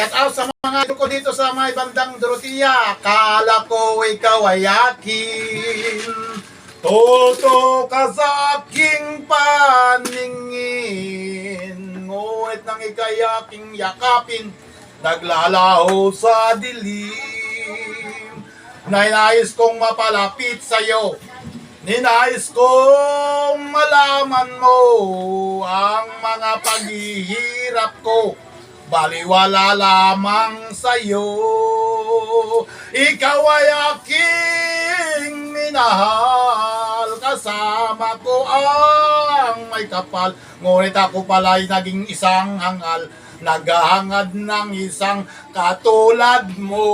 Shout out sa mga ito ko dito sa may bandang Dorotea. Kala ko ikaw ay akin. Toto ka sa aking paningin. Ngunit nang ikay aking yakapin, naglalaho sa dilim. Nainais kong mapalapit sa'yo. Ninais kong malaman mo ang mga paghihirap ko. Baliwala lamang sa'yo. Ikaw ay aking minahal. Kasama ko ang may kapal. Ngunit ako pala'y naging isang hangal. Naghahangad ng isang katulad mo.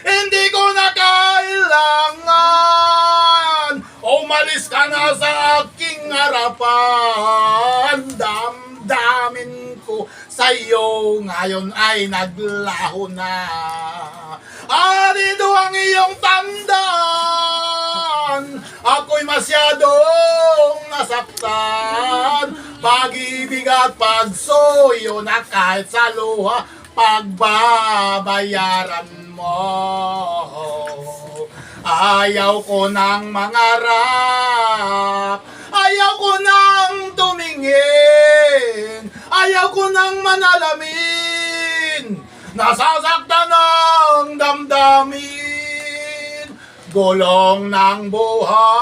Hindi ko na kailangan. Umalis ka na sa aking harapan. Iyo ngayon ay naglaho na. At ito ang iyong tandaan. Ako'y masyadong nasaktan. Pag-ibig at pagsuyo na kahit sa luha, pagbabayaran mo. Ayaw ko ng mangarap. Ayaw ko tumingin. Ayaw ko ng manalamin. Nasasaktan ng damdamin. Gulong ng buhay.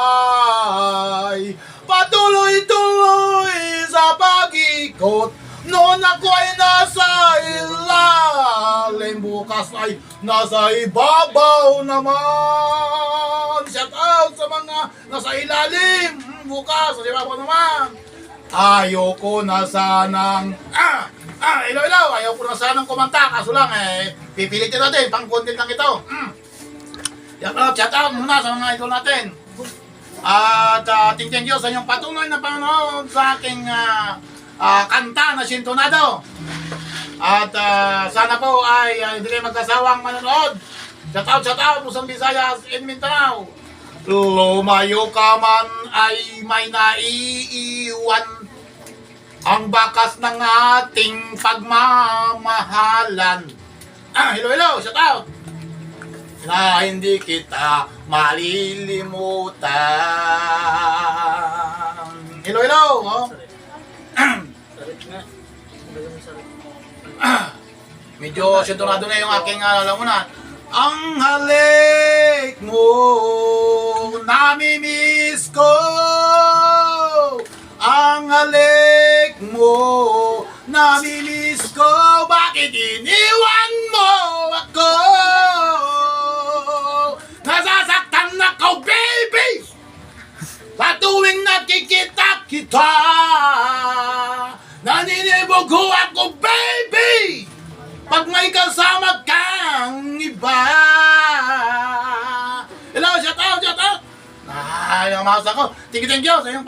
Patuloy-tuloy sa pag-ikot. Noon ako ay nasa ilalim. Bukas ay nasa ibabaw naman. Shout out sa mga nasa ilalim. Bukas, nasa ibabaw naman. Ayoko na sanang... Ah! Ah! Ilaw, ilaw! Ayoko na sanang kumanta. Kaso lang eh, pipilitin natin. Pang content lang ito. Mm. Shout out, shout out muna sa mga idol natin. At uh, thank you sa inyong patuloy na panonood sa aking ah, ah, kanta na Sintonado. At ah, sana po ay ah, hindi kayo magkasawang manonood. Shout out, shout out, Luzon, Visayas, in Mindanao. Lumayo ka man ay may naiiwan ang bakas ng ating pagmamahalan. Ah, hello, hello, shout out! Na hindi kita malilimutan. Hello, hello! Oh. Medyo sintonado na yung aking uh. Ang halik mo, namimiss ko. Namimiss ko. Bakit iniwan mo ako? Nasasaktan na ko, baby! Sa tuwing nakikita kita, naninibugo ako, baby! Pag may kasama kang iba. Hello, shout out, shout out! Ah, yung mouse ako. Thank you, thank you